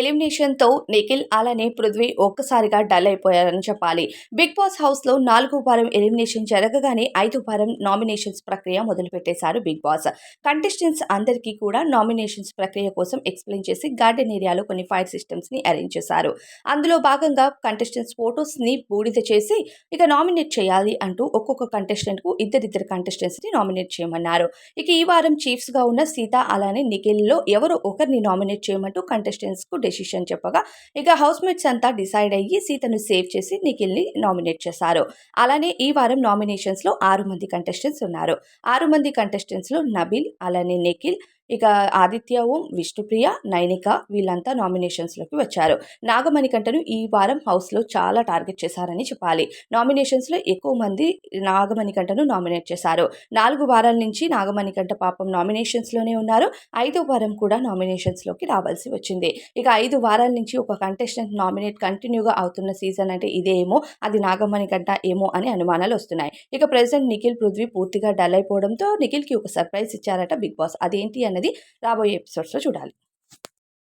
ఎలిమినేషన్తో నిఖిల్ అలానే పృథ్వీ ఒక్కసారిగా డల్ అయిపోయారని చెప్పాలి. బిగ్ బాస్ హౌస్లో నాలుగు వారం ఎలిమినేషన్ జరగగానే ఐదు వారం నామినేషన్స్ ప్రక్రియ మొదలుపెట్టేశారు బిగ్ బాస్. కంటెస్టెంట్స్ అందరికీ కూడా నామినేషన్స్ ప్రక్రియ కోసం ఎక్స్ప్లెయిన్ చేసి గార్డెన్ ఏరియాలో కొన్ని ఫైర్ సిస్టమ్స్ని అరేంజ్ చేశారు. అందులో భాగంగా కంటెస్టెంట్స్ ఫోటోస్ని బూడిద చేసి ఇక నామినేట్ చేయాలి అంటూ ఒక్కొక్క కంటెస్టెంట్కు ఇద్దరిద్దరు కంటెస్టెంట్స్ని నామినేట్ చేయమన్నారు. ఇక ఈ వారం చీఫ్స్గా ఉన్న సీత అలానే నిఖిల్లో ఎవరో ఒకరిని నామినేట్ చేయమంటూ కంటెస్టెంట్స్ కు డెసిషన్ చెప్పగా ఇక హౌస్ మేట్స్ అంతా డిసైడ్ అయ్యి సీతను సేవ్ చేసి నిఖిల్ని నామినేట్ చేశారు. అలానే ఈ వారం నామినేషన్స్లో ఆరు మంది కంటెస్టెంట్స్ ఉన్నారు. ఆరు మంది కంటెస్టెంట్స్లో నబిల్ అలానే నిఖిల్ ఇక ఆదిత్య ఓం విష్ణుప్రియ నైనిక వీళ్ళంతా నామినేషన్స్లోకి వచ్చారు. నాగమణికంటను ఈ వారం హౌస్లో చాలా టార్గెట్ చేశారని చెప్పాలి. నామినేషన్స్లో ఎక్కువ మంది నాగమణికంటను నామినేట్ చేశారు. నాలుగు వారాల నుంచి నాగమణికంట పాపం నామినేషన్స్లోనే ఉన్నారు. ఐదో వారం కూడా నామినేషన్స్లోకి రావాల్సి వచ్చింది. ఇక ఐదు వారాల నుంచి ఒక కంటెస్టెంట్ నామినేట్ కంటిన్యూగా అవుతున్న సీజన్ అంటే ఇదేమో అది అది నాగమణికంట ఏమో అని అనుమానాలు వస్తున్నాయి. ఇక ప్రెసెంట్ నిఖిల్ పృథ్వీ పూర్తిగా డల్ అయిపోవడంతో నిఖిల్కి ఒక సర్ప్రైజ్ ఇచ్చారట బిగ్ బాస్. అదేంటి అన్నది రాబోయే ఎపిసోడ్స్లో చూడాలి